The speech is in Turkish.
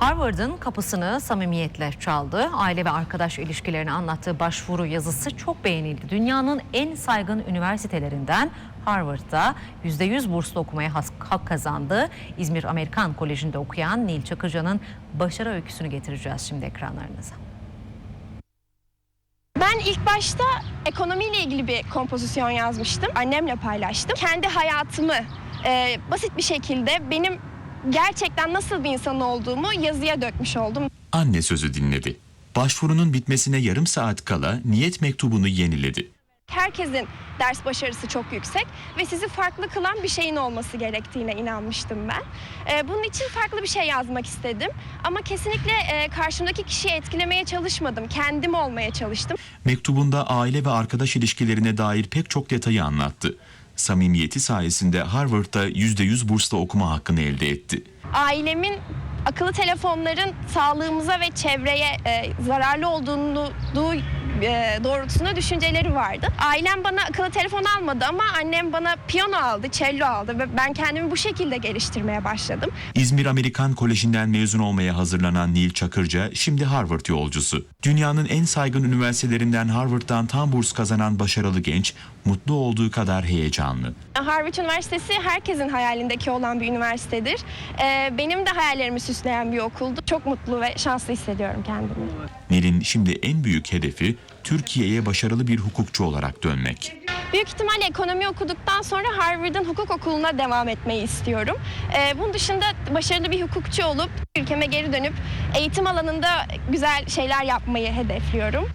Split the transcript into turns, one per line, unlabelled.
Harvard'ın kapısını samimiyetle çaldı. Aile ve arkadaş ilişkilerini anlattığı başvuru yazısı çok beğenildi. Dünyanın en saygın üniversitelerinden Harvard'da %100 burslu okumaya hak kazandı. İzmir Amerikan Koleji'nde okuyan Nil Çakırcan'ın başarı öyküsünü getireceğiz şimdi ekranlarınıza.
Ben ilk başta ekonomiyle ilgili bir kompozisyon yazmıştım. Annemle paylaştım. Kendi hayatımı e, basit bir şekilde benim gerçekten nasıl bir insan olduğumu yazıya dökmüş oldum.
Anne sözü dinledi. Başvurunun bitmesine yarım saat kala niyet mektubunu yeniledi.
Herkesin ders başarısı çok yüksek ve sizi farklı kılan bir şeyin olması gerektiğine inanmıştım ben. E, bunun için farklı bir şey yazmak istedim. Ama kesinlikle e, karşımdaki kişiyi etkilemeye çalışmadım. Kendim olmaya çalıştım.
Mektubunda aile ve arkadaş ilişkilerine dair pek çok detayı anlattı. Samimiyeti sayesinde Harvard'da %100 bursla okuma hakkını elde etti.
ailemin akıllı telefonların sağlığımıza ve çevreye e, zararlı olduğunu du- e, doğrultusunda düşünceleri vardı. Ailem bana akıllı telefon almadı ama annem bana piyano aldı, cello aldı ve ben kendimi bu şekilde geliştirmeye başladım.
İzmir Amerikan Koleji'nden mezun olmaya hazırlanan Nil Çakırca şimdi Harvard yolcusu. Dünyanın en saygın üniversitelerinden Harvard'dan tam burs kazanan başarılı genç, mutlu olduğu kadar heyecanlı.
Harvard Üniversitesi herkesin hayalindeki olan bir üniversitedir. E, benim de hayallerimi süsleyen bir okuldu. Çok mutlu ve şanslı hissediyorum kendimi.
Nil'in şimdi en büyük hedefi Türkiye'ye başarılı bir hukukçu olarak dönmek.
Büyük ihtimalle ekonomi okuduktan sonra Harvard'ın hukuk okuluna devam etmeyi istiyorum. Ee, bunun dışında başarılı bir hukukçu olup ülkeme geri dönüp eğitim alanında güzel şeyler yapmayı hedefliyorum.